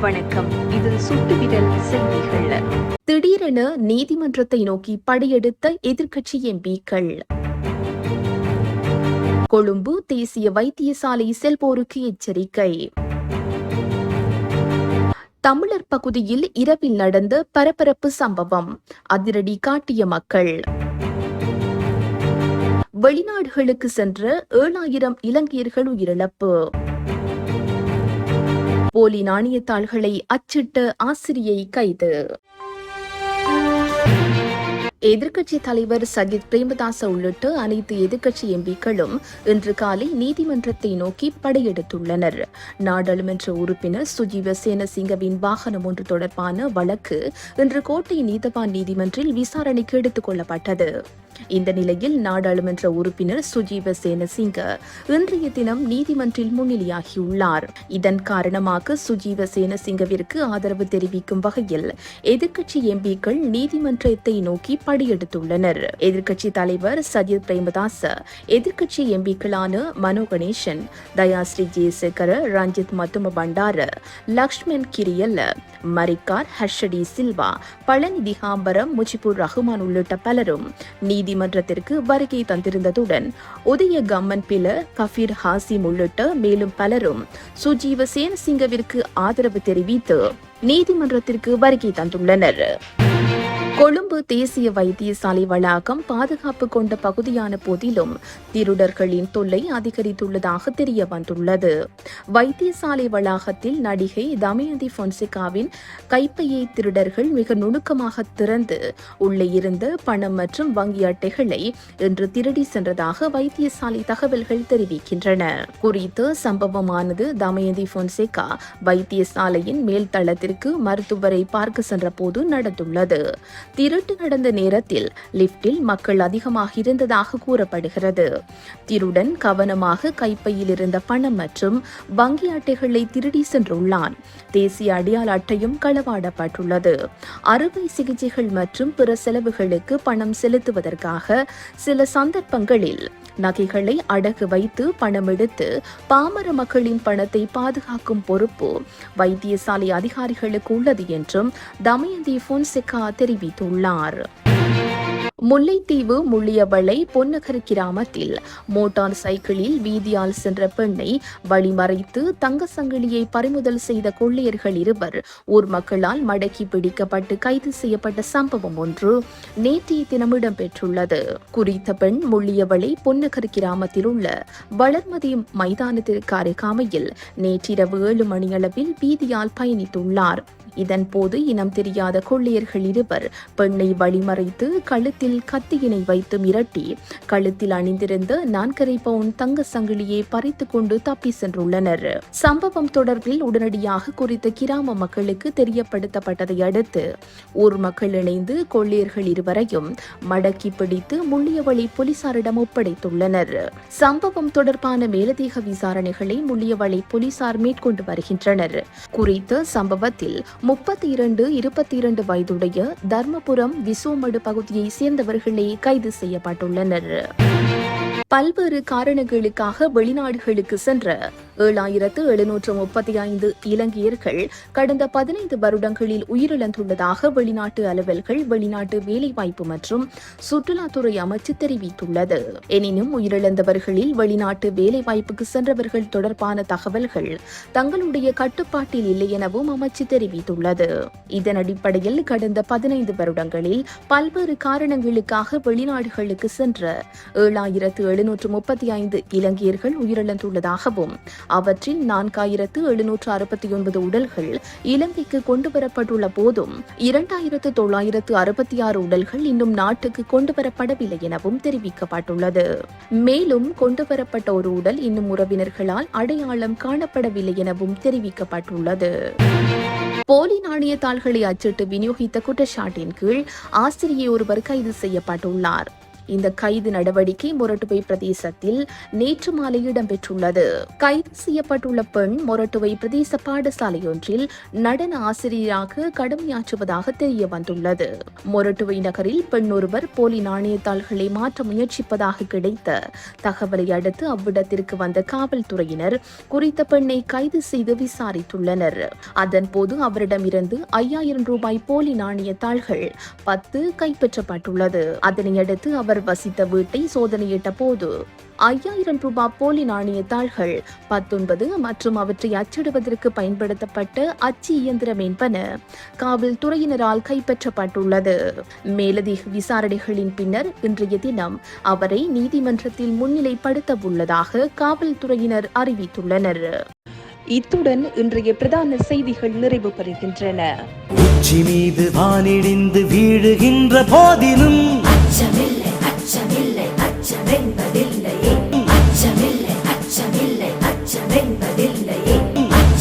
வணக்கம். இது சுட்டுவிரல் செய்திகள். திடீரென நீதிமன்றத்தை நோக்கி படையெடுத்த எதிர்க்கட்சி எம்பிக்கள். கொழும்பு தேசிய வைத்தியசாலை செல்வோருக்கு எச்சரிக்கை. தமிழர் பகுதியில் இரவில் நடந்த பரபரப்பு சம்பவம். அதிரடி காட்டிய மக்கள். வெளிநாடுகளுக்கு சென்ற ஏழாயிரம் இலங்கையர்கள் உயிரிழப்பு. போலி நாணயத்தாள்களை அச்சிட்ட ஆசிரியை கைது. எதிர்க்கட்சி தலைவர் சஜித் பிரேமதாச உள்ளிட்ட அனைத்து எதிர்க்கட்சி எம்பிக்களும் இன்று காலை நீதிமன்றத்தை நோக்கி படையெடுத்துள்ளனர். நாடாளுமன்ற உறுப்பினர் சுஜீவ சேனசிங்கவின் வாகனம் ஒன்று தொடர்பான வழக்கு இன்று கோட்டை நீதவான் நீதிமன்றில் விசாரணைக்கு எடுத்துக் கொள்ளப்பட்டது. இந்த நிலையில் நாடாளுமன்ற உறுப்பினர் சுஜீவ சேனசிங்க இன்றைய தினம் நீதிமன்றில் முன்னிலையாகியுள்ளார். இதன் காரணமாக சுஜீவ சேனசிங்கவிற்கு ஆதரவு தெரிவிக்கும் வகையில் எதிர்க்கட்சி எம்பிக்கள் நீதிமன்றத்தை நோக்கி படியெடுத்துள்ளனர். எதிர்க்கட்சி தலைவர் சஜித் பிரேமதாச எதிர்க்கட்சி எம்பிக்களான மனோ கணேசன் தயாஸ்ரீ ஜெயசேகர ரஞ்சித் மத்தும பண்டார லக்ஷ்மண் கிரியல்ல மரிக்கார் ஹர்ஷடி சில்வா பழனி திகாம்பரம் முஜிபுர் ரஹ்மான் உள்ளிட்ட பலரும் நீதிமன்றத்திற்கு வருகை தந்திருந்ததுடன் உதய கம்மன் பில கபீர் ஹாசிம் உள்ளிட்ட மேலும் பலரும் சுஜீவ சேனசிங்கவிற்கு ஆதரவு தெரிவித்து நீதிமன்றத்திற்கு வருகை தந்துள்ளனர். கொழும்பு தேசிய வைத்தியசாலை வளாகம் பாதுகாப்பு கொண்ட பகுதியான போதிலும் திருடர்களின் தொல்லை அதிகரித்துள்ளதாக தெரிய வந்துள்ளது. வைத்தியசாலை வளாகத்தில் நடிகை தமயந்தி பொன்சிகாவின் கைப்பையை திருடர்கள் மிக நுணுக்கமாக திறந்து உள்ளே இருந்த பணம் மற்றும் வங்கி அட்டைகளை இன்று திருடி சென்றதாக வைத்தியசாலை தகவல்கள் தெரிவிக்கின்றன. குறித்த சம்பவமானது தமயந்தி பொன்சேகா வைத்தியசாலையின் மேல்தளத்திற்கு மருத்துவரை பார்க்க சென்றபோது நடந்துள்ளது. திருட்டு நடந்த நேரத்தில் லிப்டில் மக்கள் அதிகமாக இருந்ததாக கூறப்படுகிறது. திருடன் கவனமாக கைப்பையில் இருந்த பணம் மற்றும் வங்கி அட்டைகளை திருடி சென்றுள்ளான். தேசிய அடையாள அட்டையும் களவாடப்பட்டுள்ளது. அறுவை சிகிச்சைகள் மற்றும் பிற செலவுகளுக்கு பணம் செலுத்துவதற்காக சில சந்தர்ப்பங்களில் நகைகளை அடகு வைத்து பணம் எடுத்து பாமர மக்களின் பணத்தை பாதுகாக்கும் பொறுப்பு வைத்தியசாலை அதிகாரிகளுக்கு உள்ளது என்றும் தமயந்தி பொன்செகா தெரிவித்துள்ளார். முல்லைத்தீவு முள்ளியவளை பொன்னகர் கிராமத்தில் மோட்டார் சைக்கிளில் வீதியால் சென்ற பெண்ணை வழிமறைத்து தங்க சங்கிலியை பறிமுதல் செய்த கொள்ளையர்கள் இருவர். ஊர் மக்களால் மடக்கி பிடிக்கப்பட்டு கைது செய்யப்பட்ட சம்பவம் ஒன்று நேற்றைய தினம் இடம்பெற்றுள்ளது. குறித்த பெண் முள்ளியவளை பொன்னகர் கிராமத்தில் உள்ள வளர்மதி மைதானத்திற்கு அருகாமையில் நேற்றிரவு ஏழு மணியளவில் வீதியால் பயணித்துள்ளார். இதன்போது இனம் தெரியாத கொள்ளையர்கள் இருவர் பெண்ணை வழிமறைத்து கழுத்தில் கழுத்தில் கத்தியினை வைத்து மிரட்டி கழுத்தில் அணிந்திருந்த நான்கரை பவுன் தங்க சங்கிலியை பறித்து கொண்டு தப்பி சென்றுள்ளனர். சம்பவம் தொடர்பில் உடனடியாக குறித்த கிராம மக்களுக்கு தெரியப்படுத்தப்பட்டதை அடுத்து ஊர் மக்கள் இணைந்து கொள்ளையர்கள் இருவரையும் மடக்கி பிடித்து முள்ளியவழி போலீசாரிடம் ஒப்படைத்துள்ளனர். சம்பவம் தொடர்பான மேலதிக விசாரணைகளை முள்ளியவழி போலீசார் மேற்கொண்டு வருகின்றனர். குறித்த சம்பவத்தில் முப்பத்தி இரண்டு இருபத்தி இரண்டு வயதுடைய தர்மபுரம் விசோமடு பகுதியை சேர்ந்தவர்களே கைது செய்யப்பட்டுள்ளனர். பல்வேறு காரணங்களுக்காக வெளிநாடுகளுக்கு சென்ற ஏழாயிரத்து எழுநூற்று முப்பத்தி ஐந்து இலங்கையர்கள் கடந்த பதினைந்து வருடங்களில் உயிரிழந்துள்ளதாக வெளிநாட்டு அலுவல்கள் வெளிநாட்டு வேலைவாய்ப்பு மற்றும் சுற்றுலாத்துறை அமைச்சு தெரிவித்துள்ளது. எனினும் உயிரிழந்தவர்களில் வெளிநாட்டு வேலைவாய்ப்புக்கு சென்றவர்கள் தொடர்பான தகவல்கள் தங்களுடைய கட்டுப்பாட்டில் இல்லை எனவும் அமைச்சு தெரிவித்துள்ளது. இதன் அடிப்படையில் கடந்த பதினைந்து வருடங்களில் பல்வேறு காரணங்களுக்காக வெளிநாடுகளுக்கு சென்ற ஏழாயிரத்து எழுநூற்று முப்பத்தி ஐந்து இலங்கையர்கள் உயிரிழந்துள்ளதாகவும் அவற்றில் நான்காயிரத்து எழுநூற்று அறுபத்தி ஒன்பது உடல்கள் இலங்கைக்கு கொண்டுவரப்பட்டுள்ள போதும் இரண்டாயிரத்து தொள்ளாயிரத்து அறுபத்தி ஆறு உடல்கள் இன்னும் நாட்டுக்கு கொண்டுவரப்படவில்லை எனவும் தெரிவிக்கப்பட்டுள்ளது. மேலும் கொண்டுவரப்பட்ட ஒரு உடல் இன்னும் உறவினர்களால் அடையாளம் காணப்படவில்லை எனவும் தெரிவிக்கப்பட்டுள்ளது. போலி நாணய தாள்களை அச்சிட்டு விநியோகித்த குற்றச்சாட்டின் கீழ் ஆசிரியை ஒருவர் கைது செய்யப்பட்டுள்ளார். இந்த கைது நடவடிக்கை மொரட்டுவை பிரதேசத்தில் நேற்று மாலை இடம்பெற்றுள்ளது. கைது செய்யப்பட்டுள்ள பெண் மொரட்டுவை பிரதேச பாடசாலையொன்றில் நடன ஆசிரியராக கடமையாற்றுவதாக தெரிய வந்துள்ளது. மொரட்டுவை நகரில் பெண் ஒருவர் போலி நாணயத்தாள்களை மாற்ற முயற்சிப்பதாக கிடைத்த தகவலை அடுத்து அவ்விடத்திற்கு வந்த காவல்துறையினர் குறித்த பெண்ணை கைது செய்து விசாரித்துள்ளனர். அதன்போது அவரிடமிருந்து ஐயாயிரம் ரூபாய் போலி நாணயத்தாள்கள் பத்து கைப்பற்றப்பட்டுள்ளது. அதனையடுத்து அவர் அவர் வசித்த வீட்டை சோதனையிட்ட போது ஐயாயிரம் ரூபாய் போலி நாணய தாள்கள் பத்தொன்பது மற்றும் அவற்றை அச்சிடுவதற்கு பயன்படுத்தப்பட்ட அச்சு இயந்திரம் என்பன காவல்துறையினரால் கைப்பற்றப்பட்டுள்ளது. மேலதிக விசாரணைகளின் பின்னர் இன்றைய தினம் அவரை நீதிமன்றத்தில் முன்னிலைப்படுத்த உள்ளதாக காவல்துறையினர் அறிவித்துள்ளனர். இத்துடன் இன்றைய பிரதான செய்திகள் நிறைவு பெறுகின்றன. உச்சி மீது வானிடிந்து வீழுகின்ற போதிலும்